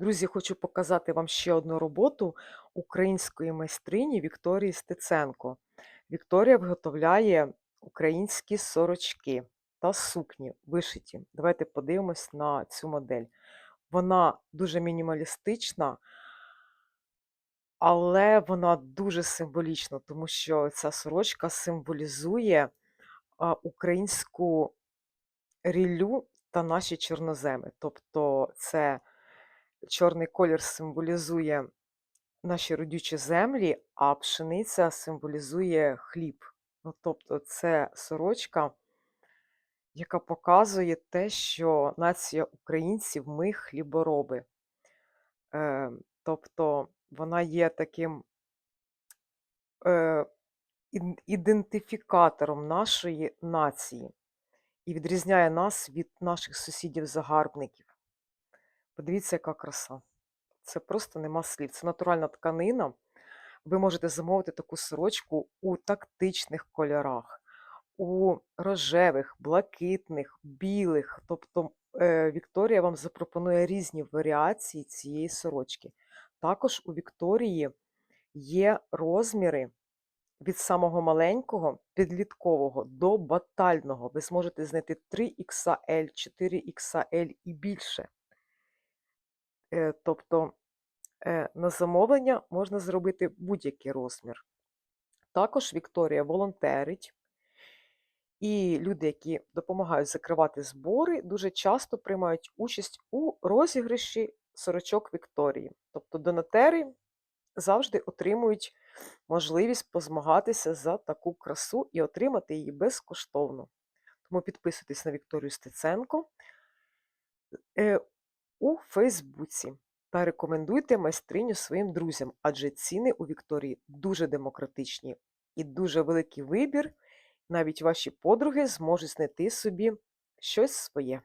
Друзі, хочу показати вам ще одну роботу української майстрині Вікторії Стеценко. Вікторія виготовляє українські сорочки та сукні вишиті. Давайте подивимось на цю модель. Вона дуже мінімалістична, але вона дуже символічна, тому що ця сорочка символізує українську ріллю та наші чорноземи. Тобто це чорний колір символізує наші родючі землі, а пшениця символізує хліб. Ну, тобто, це сорочка, яка показує те, що нація українців ми хлібороби. Е, тобто вона є таким е, ідентифікатором нашої нації і відрізняє нас від наших сусідів-загарбників. Подивіться, яка краса. Це просто нема слів. Це натуральна тканина. Ви можете замовити таку сорочку у тактичних кольорах, у рожевих, блакитних, білих. Тобто е, Вікторія вам запропонує різні варіації цієї сорочки. Також у Вікторії є розміри від самого маленького підліткового до батального. Ви зможете знайти 3XL, 4XL і більше. Е, Тобто е, на замовлення можна зробити будь-який розмір. Також Вікторія волонтерить, і люди, які допомагають закривати збори, дуже часто приймають участь у розіграші сорочок Вікторії. Тобто донатери завжди отримують можливість позмагатися за таку красу і отримати її безкоштовно. Тому підписуйтесь на Вікторію Стеценко е, у Фейсбуці та рекомендуйте майстриню своїм друзям, адже ціни у Вікторії дуже демократичні і дуже великий вибір. Навіть ваші подруги зможуть знайти собі щось своє.